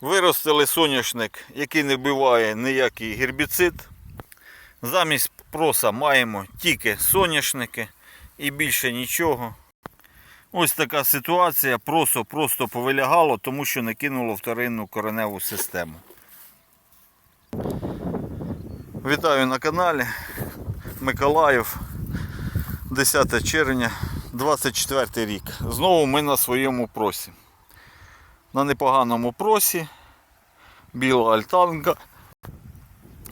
Виростили соняшник, який не вбиває ніякий гербіцид. Замість проса маємо тільки соняшники і більше нічого. Ось така ситуація. Просо просто повилягало, тому що не кинуло вторинну кореневу систему. Вітаю на каналі. Миколаїв. 10 червня, 24 рік. Знову ми на своєму просі. На непоганому просі. Біла альтанка,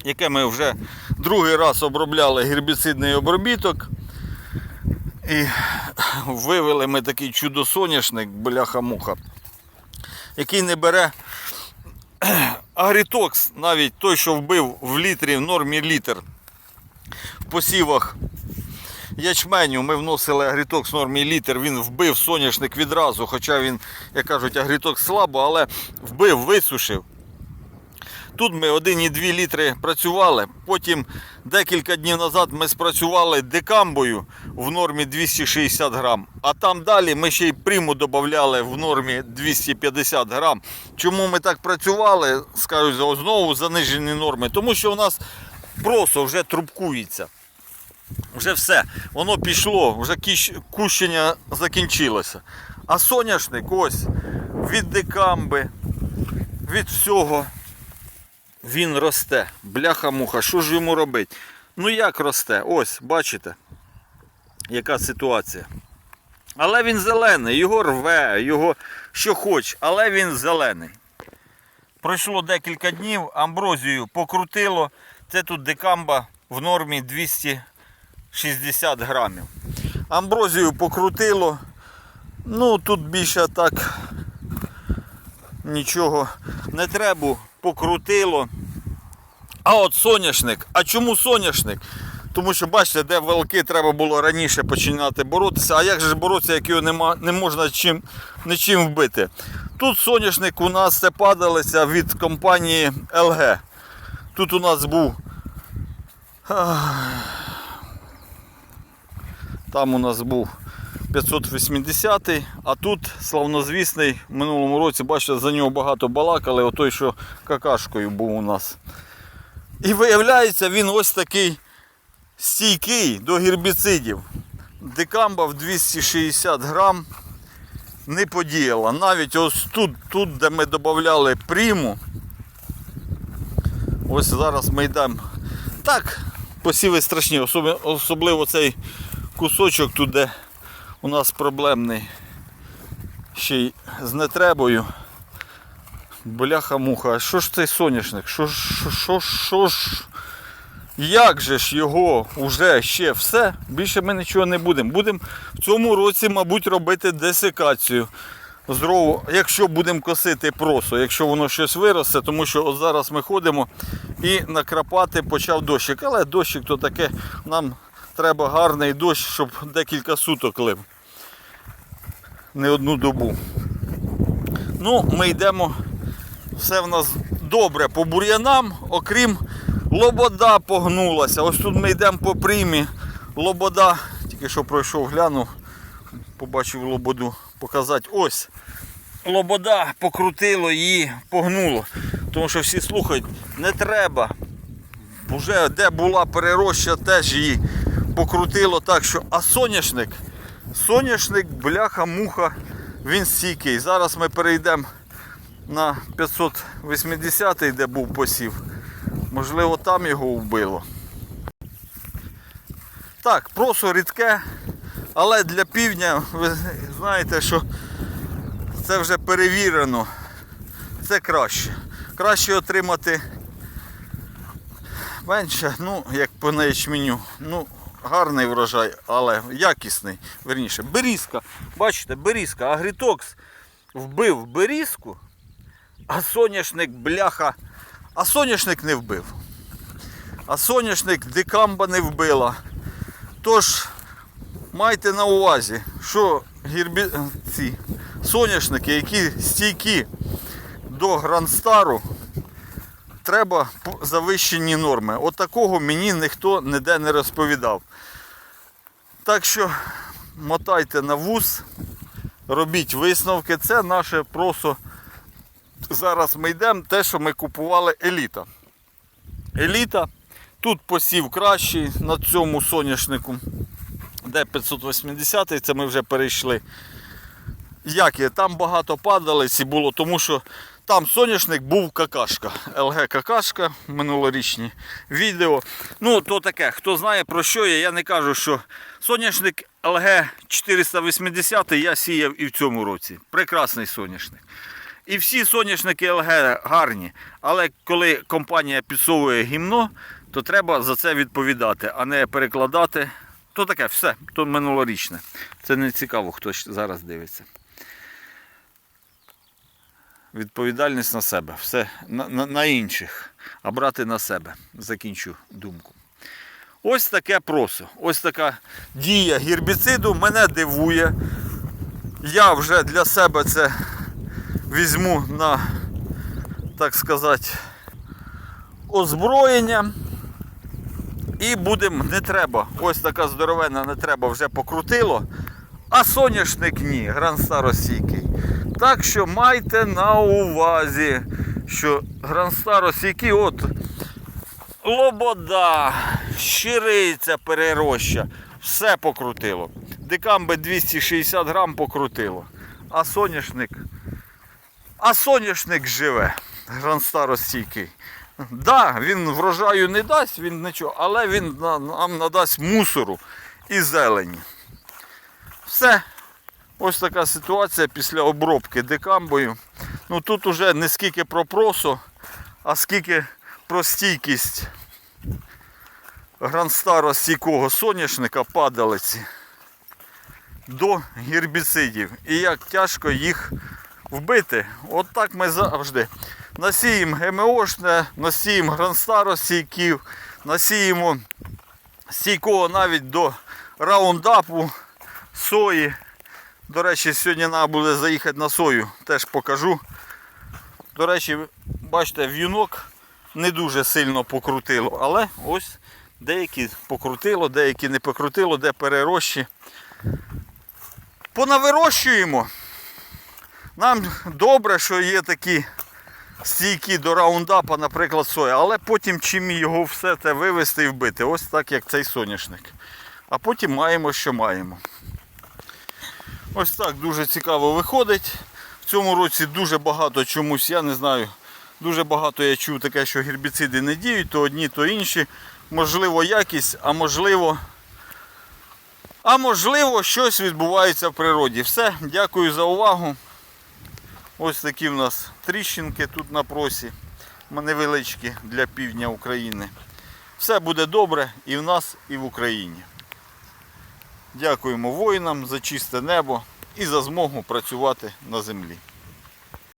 яке ми вже другий раз обробляли гербіцидний обробіток. І вивели ми такий чудо-соняшник, бляха-муха, який не бере агрітокс, навіть той, що вбив в літрі в нормі літр. В посівах ячменю ми вносили агрітокс нормі літр, він вбив соняшник відразу, хоча він, як кажуть, агрітокс слабо, але вбив, висушив. Тут ми 1,2 літри працювали. Потім декілька днів назад ми спрацювали декамбою в нормі 260 грам. А там далі ми ще й приму додавали в нормі 250 грам. Чому ми так працювали, скажуть знову занижені норми? Тому що у нас просто вже трубкується. Вже все, воно пішло, вже кущення закінчилося. А соняшник ось від декамби, від всього він росте. Бляха-муха, що ж йому робити? Ну як росте? Ось, бачите, яка ситуація. Але він зелений, його рве, його що хоч, але він зелений. Пройшло декілька днів, амброзію покрутило. Це тут декамба в нормі 260 грамів. Амброзію покрутило. Ну тут більше так нічого не треба, покрутило. А от соняшник. А чому соняшник? Тому що бачите, де велики треба було раніше починати боротися. А як же боротися, як його нема, не можна чим, нічим вбити? Тут соняшник у нас це падалося від компанії LG. Тут у нас був. Там у нас був 580 а тут славнозвісний в минулому році, бачите, за нього багато балакали, отой, що какашкою був у нас. І виявляється, він ось такий стійкий до гербіцидів. Декамба в 260 грам не подіяла. Навіть ось тут, тут де ми додавали приму. Ось зараз ми йдемо. Так, посіви страшні, особливо цей кусочок тут, де у нас проблемний ще й з нетребою. Бляха-муха, а що ж цей соняшник? Що ж, що, що, ж? Як же ж його вже ще все? Більше ми нічого не будемо. Будемо в цьому році, мабуть, робити десикацію. Здорово, якщо будемо косити просо, якщо воно щось виросте, тому що от зараз ми ходимо і накрапати почав дощик. Але дощик то таке, нам треба гарний дощ, щоб декілька суток лив. Не одну добу. Ну, ми йдемо все в нас добре по бур'янам, окрім лобода погнулася. Ось тут ми йдемо по приймі. Лобода, тільки що пройшов, глянув, побачив лободу, показати. Ось. Лобода покрутило її, погнуло. Тому що всі слухають, не треба. Уже де була перероща, теж її покрутило так, що. А соняшник, соняшник, бляха-муха, він стійкий. Зараз ми перейдемо на 580 де був посів. Можливо, там його вбило. Так, просо рідке, але для півдня ви знаєте, що це вже перевірено. Це краще. Краще отримати менше, ну, як по ячменю. Ну, гарний врожай, але якісний. Верніше, берізка. Бачите, берізка, агрітокс вбив берізку, а соняшник бляха. А соняшник не вбив. А соняшник дикамба не вбила. Тож майте на увазі, що гірбі... ці соняшники, які стійкі до Грандстару, треба завищені норми. От такого мені ніхто ніде не розповідав. Так що мотайте на вуз, робіть висновки. Це наше просто зараз ми йдемо те, що ми купували еліта. Еліта. Тут посів кращий на цьому соняшнику. Де 580 це ми вже перейшли. Як є? Там багато падалиць і було, тому що там соняшник був какашка. ЛГ какашка минулорічні відео. Ну, то таке, хто знає про що я, я не кажу, що соняшник ЛГ 480 я сіяв і в цьому році. Прекрасний соняшник. І всі соняшники ЛГ гарні. Але коли компанія підсовує гімно, то треба за це відповідати, а не перекладати. То таке, все, то минулорічне. Це не цікаво, хто зараз дивиться. Відповідальність на себе, все на, на, на інших, а брати на себе. Закінчу думку. Ось таке просо. Ось така дія гербіциду мене дивує. Я вже для себе це візьму на, так сказати, озброєння. І будемо, не треба. Ось така здоровена не треба, вже покрутило. А соняшник ні, гран старостійкий. Так що майте на увазі, що гран старостійкий, от лобода, щириця перероща, все покрутило. Декамби 260 грам покрутило. А соняшник. А соняшник живе. Гран старостійкий. Да, він врожаю не дасть, він нічого, але він нам надасть мусору і зелені. Все. Ось така ситуація після обробки декамбою. Ну тут уже не скільки про просо, а скільки про стійкість гранстаро стійкого соняшника падалиці до гербіцидів. І як тяжко їх вбити. От так ми завжди насіємо ГМОшне, насіємо гранстаро стійків, насіємо стійкого навіть до раундапу сої. До речі, сьогодні треба буде заїхати на сою, теж покажу. До речі, бачите, в'юнок не дуже сильно покрутило, але ось деякі покрутило, деякі не покрутило, де перерощі. Понавирощуємо. Нам добре, що є такі стійкі до раундапа, наприклад, соя, але потім чим його все це вивести і вбити. Ось так, як цей соняшник. А потім маємо, що маємо. Ось так дуже цікаво виходить. В цьому році дуже багато чомусь, я не знаю, дуже багато я чув таке, що гербіциди не діють, то одні, то інші. Можливо, якість, а можливо. А можливо, щось відбувається в природі. Все, дякую за увагу. Ось такі в нас тріщинки тут на просі. Невеличкі для півдня України. Все буде добре і в нас, і в Україні. Дякуємо воїнам за чисте небо і за змогу працювати на землі.